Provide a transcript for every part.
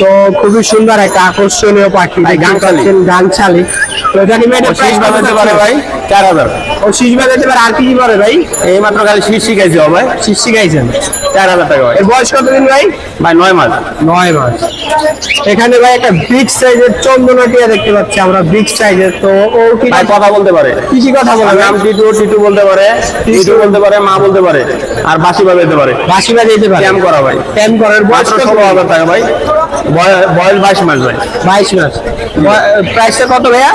তো খুবই সুন্দর একটা আকর্ষণীয় পাখি। গাংছালি তো এটা বাজাতে পারে ভাই চার হাজার। ও শীষ বাজাতে পারে আর কি কি পারে ভাই? এই মাত্র খালি শীষ শিখাইছি ভাই। শীষ শিখাইছেন। চার হাজার টাকা ভাই। এর বয়স কতদিন ভাই? ভাই নয় মাস। নয় মাস। এখানে ভাই একটা বিগ সাইজের চন্দনাটিয়া দেখতে পাচ্ছি আমরা বিগ সাইজের তো ও কি ভাই কথা বলতে পারে। কি কি কথা বলে? নাম টিটু টিটু বলতে পারে টিটু বলতে পারে মা বলতে পারে আর বাসি বাজাতে পারে। বাসি বাজাইতে পারে। ক্যাম করা ভাই। ক্যাম করার বয়স কত? ষোলো হাজার টাকা ভাই। বয়- বয়স বাইশ মাস ভাই। বাইশ মাস। প্রাইসটা কত ভাইয়া?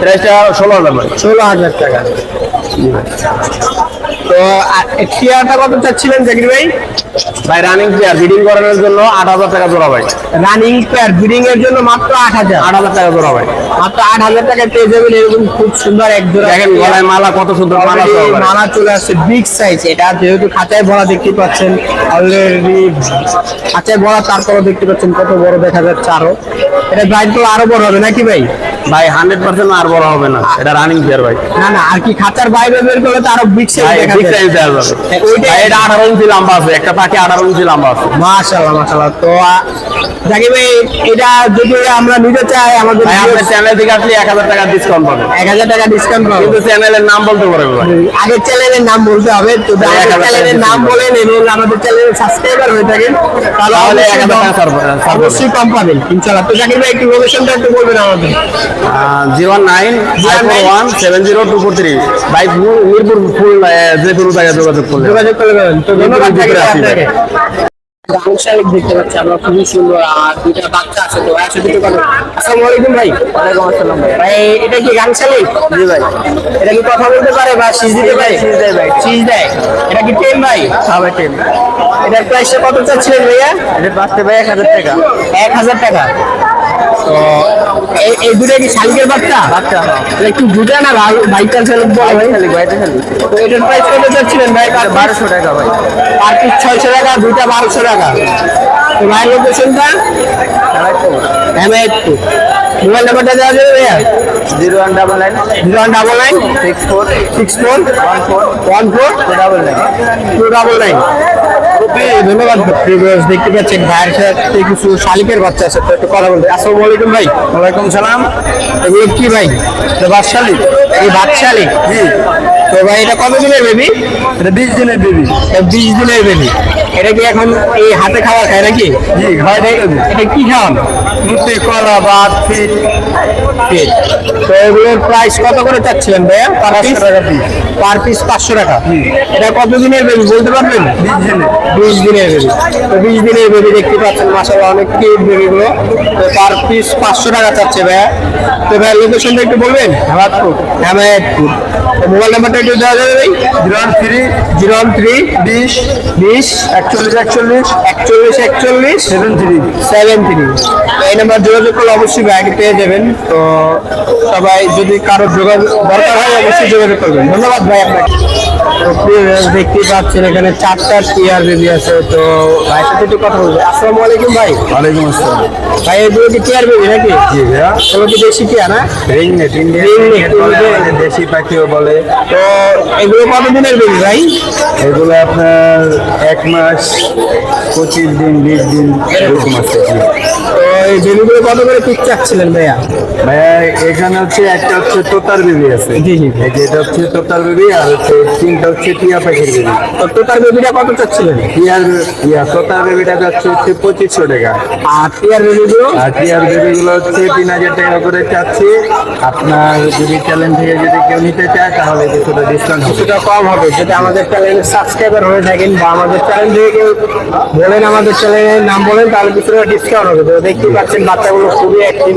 প্রাইসটা ষোলো হাজার ভাই। ষোলো হাজার টাকা। তো টিয়াটা কত চাচ্ছিলেন জাকির ভাই? ভাই রানিং চেয়ার বিডিং করানোর জন্য আট হাজার টাকা জোড়া ভাই। রানিং পেয়ার ব্রিডিং এর জন্য মাত্র আট হাজার। আট হাজার টাকা জোড়া ভাই। মাত্র আট হাজার টাকায় পেয়ে যাবেন এরকম খুব সুন্দর এক জোড়া। দেখেন গলায় মালা কত সুন্দর মালা মালা চলে আসছে বিগ সাইজ এটা যেহেতু খাঁচায় ভরা দেখতে পাচ্ছেন অলরেডি খাঁচায় ভরা তারপরে দেখতে পাচ্ছেন কত বড় দেখা যাচ্ছে আরও। এটা ব্রাইডগুলো আরও বড় হবে নাকি ভাই? ভাই হান্ড্রেড পার্সেন্ট আর বড় হবে না। এটা রানিং চেয়ার ভাই। না না আর কি খাঁচার বাইরে বের করলে তো আরও বিগ সাইজ দেখা যাবে। ওইটাই- ভাই এটা আঠারো ইঞ্চি লম্বা আছে একটা পাখি আঠারো লম্বা আছে। মাশাআল্লাহ মাশাআল্লাহ। তো আহ, ভাই এটা যদি আমরা নিতে চাই আমাদের ভাই আপনার চ্যানেল থেকে আসলে এক হাজার টাকা ডিসকাউন্ট এক হাজার টাকা ডিসকাউন্ট পাবো কিন্তু চ্যানেলের নাম বলতে পারবে ভাই আগের চ্যানেলের নাম বলতে হবে তো চ্যানেলের নাম বলেন এবং আমাদের চ্যানেলের সাবস্ক্রাইবার হয়ে থাকেন তাহলে তাহলে এক অবশ্যই হাজার টাকা কম- ছাড় পাবেন, পাবেন। অবশ্যই কম পাবেন ইনশাআল্লাহ। তো ভাই একটু লোকেশনটা একটু বলবেন আমাদের। ভাই মিরপুর ফুল যে কোনো জায়গায় যোগাযোগ করলে। যোগাযোগ করে দেবেন তো ধন্যবাদ ভাই ভাই। আপনাকে গাংশালিক দেখতে পাচ্ছি আমরা খুবই সুন্দর। আর দুইটা বাচ্চা আছে তো একশো দুটো কথা। আসসালামু আলাইকুম ভাই। ওয়ালাইকুম আসসালাম ভাই। এটা কি গাংশালিক জি ভাই। এটা কি কথা বলতে পারে বা সিজ দিতে পারে? সিজ দেয় ভাই। সিজ দেয়। এটা কি টেম ভাই? হ্যাঁ ভাই টেম। এটার প্রাইসটা কত চাচ্ছিলেন ভাইয়া? এটা বাঁচতে ভাই এক হাজার টাকা। এক হাজার টাকা। তো এই- এই দুটো কি শালিকের বাচ্চা? বাচ্চা একটু বুঝে না ভাই বাইকার চালক বলে ভাই শালিক ভাইটা শালিক। তো এটার প্রাইস কত চাচ্ছিলেন ভাই বারোশো টাকা ভাই। পার পিস ছয়শো টাকা দুইটা বারোশো টাকা। তো ভাইয়ের লোকেশনটা হেমায়তপুর মোবাইল নাম্বারটা দেওয়া যাবে ভাইয়া? Zero one double nine. Zero one double nine? Six four. Six four? One four. One four? Double nine. Two double nine. ধন্যবাদ। দেখতে পাচ্ছেন ভাইয়ের সাথে কিছু শালিকের বাচ্চা আছে তো একটু কথা বলতে। আসসালামু আলাইকুম ভাই। ওয়ালাইকুম সালাম। এগুলো কি ভাই? বাদশালিক এই বাদশালিক জি। তো ভাই এটা কত দিনের বেবি এটা বিশ দিনের বেবি বিশ দিনের বেবি এটা কি এখন এই হাতে খাওয়া খায় নাকি? এটা কি খাওয়ান রুটি কলা ফিট তো এগুলোর প্রাইস কত করে চাচ্ছিলেন ভাইয়া? পিস টাকা piece। পার পিস পাঁচশো টাকা। এটা কত দিনের বেবি বলতে পারবেন? বিশ দিনের। বেবি তো বিশ দিনের বেবি দেখতে পাচ্ছেন মাসাল্লাহ অনেক কিউট বেবিগুলো তো পার পিস পাঁচশো টাকা চাচ্ছে ভাইয়া। তো ভাইয়া লোকেশনটা একটু বলবেন? হেমায়তপুর হেমায়তপুর মোবাইল নাম্বারটা একটু দেওয়া যাবে ভাই? Zero one three zero one three বিশ বিশ একচল্লিশ একচল্লিশ? একচল্লিশ একচল্লিশ? সেভেন থ্রি সেভেন থ্রি এই নাম্বার যোগাযোগ করলে অবশ্যই ব্যাগ পেয়ে যাবেন। তো সবাই যদি কারও যোগাযোগ দরকার হয় অবশ্যই যোগাযোগ করবেন। ধন্যবাদ ভাই আপনাকে। দেখতেই পাচ্ছেন এখানে চারটা টিয়ার বেবি আছে। তো ভাইয়ের সাথে একটু কথা বলব। আসসালামু আলাইকুম ভাই। ওয়ালাইকুম আসসালাম। ভাই এগুলো কি টিয়ার বেবি নাকি? জি ভাইয়া। এগুলো কি দেশি টিয়া না? রিং নেট বলে ring দেশি পাখিও বলে। তো এগুলো কত দিনের বেবি ভাই? এগুলো আপনার এক মাস পঁচিশ দিন বিশ দিন এরকম আছে। তো এই বেবিগুলো কত করে পিক চাচ্ছিলেন ভাইয়া? ভাইয়া এখানে হচ্ছে একটা হচ্ছে তোতার বেবি আছে। জি, জি। এই যে এটা হচ্ছে তোতার বেবি আর হচ্ছে তিনটা হচ্ছে টিয়া পাখির বেবি। তো টোটাল বেবিটা কত চাচ্ছিলেন? টিয়ার ইয়া তোতার বেবিটা যাচ্ছে হচ্ছে পঁচিশশো টাকা। আর টিয়ার বেবিগুলো? আর টিয়ার বেবিগুলো হচ্ছে তিন হাজার টাকা করে চাচ্ছি। আপনার যদি চ্যালেঞ্জ থেকে যদি কেউ নিতে চায় তাহলে কিছুটা ডিসকাউন্ট কিছুটা কম হবে। যদি আমাদের চ্যানেলে সাবস্ক্রাইবার হয়ে থাকেন বা আমাদের চ্যানেল কেউ বলেন আমাদের চ্যানেলের নাম বলেন তাহলে ভিতরে ডিসকাউন্ট হবে। তো দেখতে পাচ্ছেন বাচ্চাগুলো খুবই অ্যাক্টিভ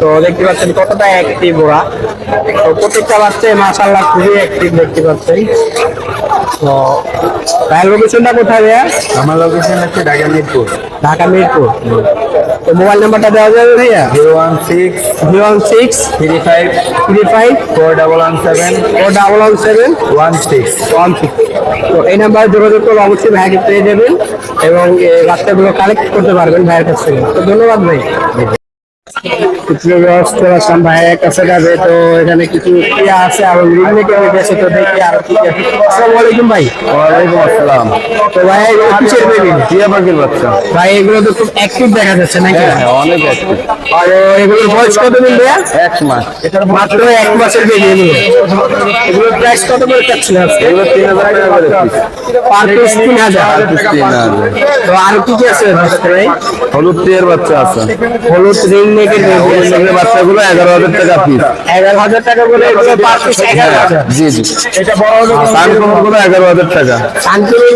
তো দেখতে পাচ্ছেন কতটা অ্যাক্টিভ ওরা। তো প্রত্যেকটা বাচ্চাই মাসাল্লাহ খুবই অ্যাক্টিভ দেখতে পাচ্ছেন। তো ভাইয়ের লোকেশনটা কোথায় ভাইয়া আমার লোকেশন হচ্ছে ঢাকা মিরপুর। ঢাকা মিরপুর। তো মোবাইল নাম্বারটা দেওয়া যাবে ভাইয়া? Zero one six zero one six three five three five four double one seven four double one seven one six one six তো এই নাম্বারে যোগাযোগ করলে অবশ্যই ভাইকে পেয়ে যাবেন এবং বাচ্চাগুলো কালেক্ট করতে পারবেন ভাইয়ের কাছ থেকে। তো ধন্যবাদ ভাই। ব্যবস্থা আসলাম ভাইয়ের কাছে যাবে তো এখানে কিছু ইয়া আছে আর রিমেকে গেছে তো দেখি আর কি। আসসালামু আলাইকুম ভাই। ওয়ালাইকুম আসসালাম। তো ভাই এগুলো কিসের বেবি টিয়া পাখির বাচ্চা? ভাই এগুলো তো খুব অ্যাক্টিভ দেখা যাচ্ছে নাকি? হ্যাঁ হ্যাঁ অনেক active। আর এগুলোর বয়স কত দিন ভাইয়া? এক মাস। মাত্র এক মাসের বেবি এগুলো। এগুলোর প্রাইস কত করে আজকে? এগুলো তিন হাজার টাকা করে পার পিস তিন হাজার। তিন হাজার। তো আর কি কি আছে? ভাই হলুদ টিয়ার বাচ্চা আছে। হলুদ রিং নেকের বেবি হলুদ টিয়ার বাচ্চাগুলো এগারো হাজার টাকা পিস এগারো হাজার টাকা করে এগুলো পার পিস এগারো হাজার জি জি এটা বড় হলো এগারো হাজার টাকা।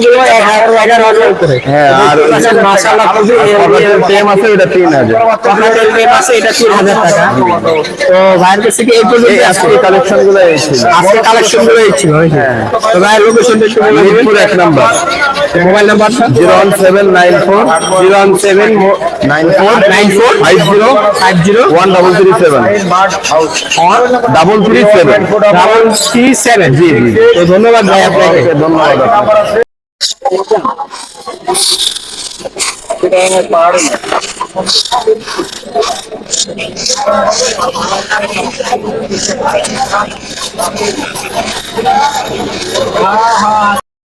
গুলো এগারো এগারো হাজার করে। হ্যাঁ আর মাসাল্লাহ আছে এটা তিন হাজার। প্রেম আছে এটা তিন হাজার টাকা। তো ভাইয়ের কাছে কি এই পর্যন্ত আজকে আজকে কালেকশনগুলো এই ছিল। আজকে কালেকশনগুলো এই তো ভাইয়ের লোকেশনটা একটু মিরপুর এক নাম্বার। মোবাইল নাম্বারটা zero one seven nine four zero one seven nine four nine four? Five zero. Five zero one double three seven double three seven double three seven জি জি ধন্যবাদ ভাই আপনাকে। ধন্যবাদ।